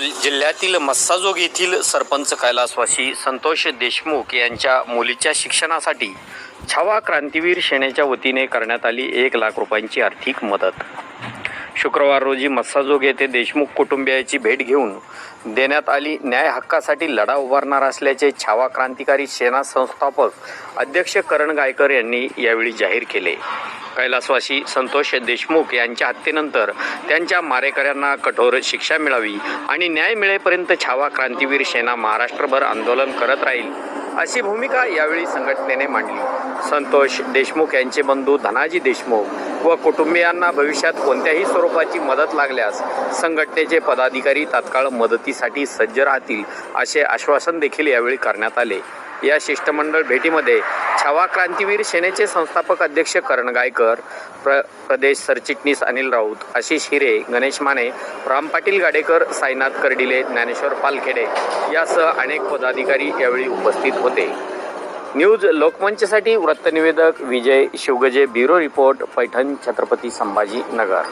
जिल्ह्यातील मस्साजोग येथील सरपंच कैलासवासी संतोष देशमुख यांच्या मुलीच्या शिक्षणासाठी छावा क्रांतीवीर सेनेच्या वतीने करण्यात आली एक लाख रुपयांची आर्थिक मदत. शुक्रवार रोजी मस्साजोग येथे देशमुख कुटुंबियाची भेट घेऊन देण्यात आली. न्याय हक्कासाठी लढा उभारणार असल्याचे छावा क्रांतिकारी सेना संस्थापक अध्यक्ष करण गायकर यांनी यावेळी जाहीर केले. कैलासवासी संतोष देशमुख यांच्या हत्येनंतर त्यांच्या मारेकऱ्यांना कठोर शिक्षा मिळावी आणि न्याय मिळेपर्यंत छावा क्रांतीवीर सेना महाराष्ट्रभर आंदोलन करत राहील. अशी भूमिका यावेळी संघटनेने मांडली. संतोष देशमुख यांचे बंधू धनाजी देशमुख व कुटुंबियांना भविष्यात कोणत्याही स्वरूपाची मदत लागल्यास संघटनेचे पदाधिकारी तात्काळ मदतीसाठी सज्ज राहतील असे आश्वासन देखील यावेळी करण्यात आले. या शिष्टमंडळ भेटीमध्ये छावा क्रांतीवीर सेनेचे संस्थापक अध्यक्ष करण गायकर प्र प्रदेश सरचिटणीस अनिल राऊत आशिष हिरे गणेश माने राम पाटील गाडेकर साईनाथ कर्डिले ज्ञानेश्वर पालखेडे यासह अनेक पदाधिकारी यावेळी उपस्थित होते. न्यूज लोकमंचसाठी वृत्तनिवेदक विजय शिवगजे ब्युरो रिपोर्ट पैठण छत्रपती संभाजीनगर.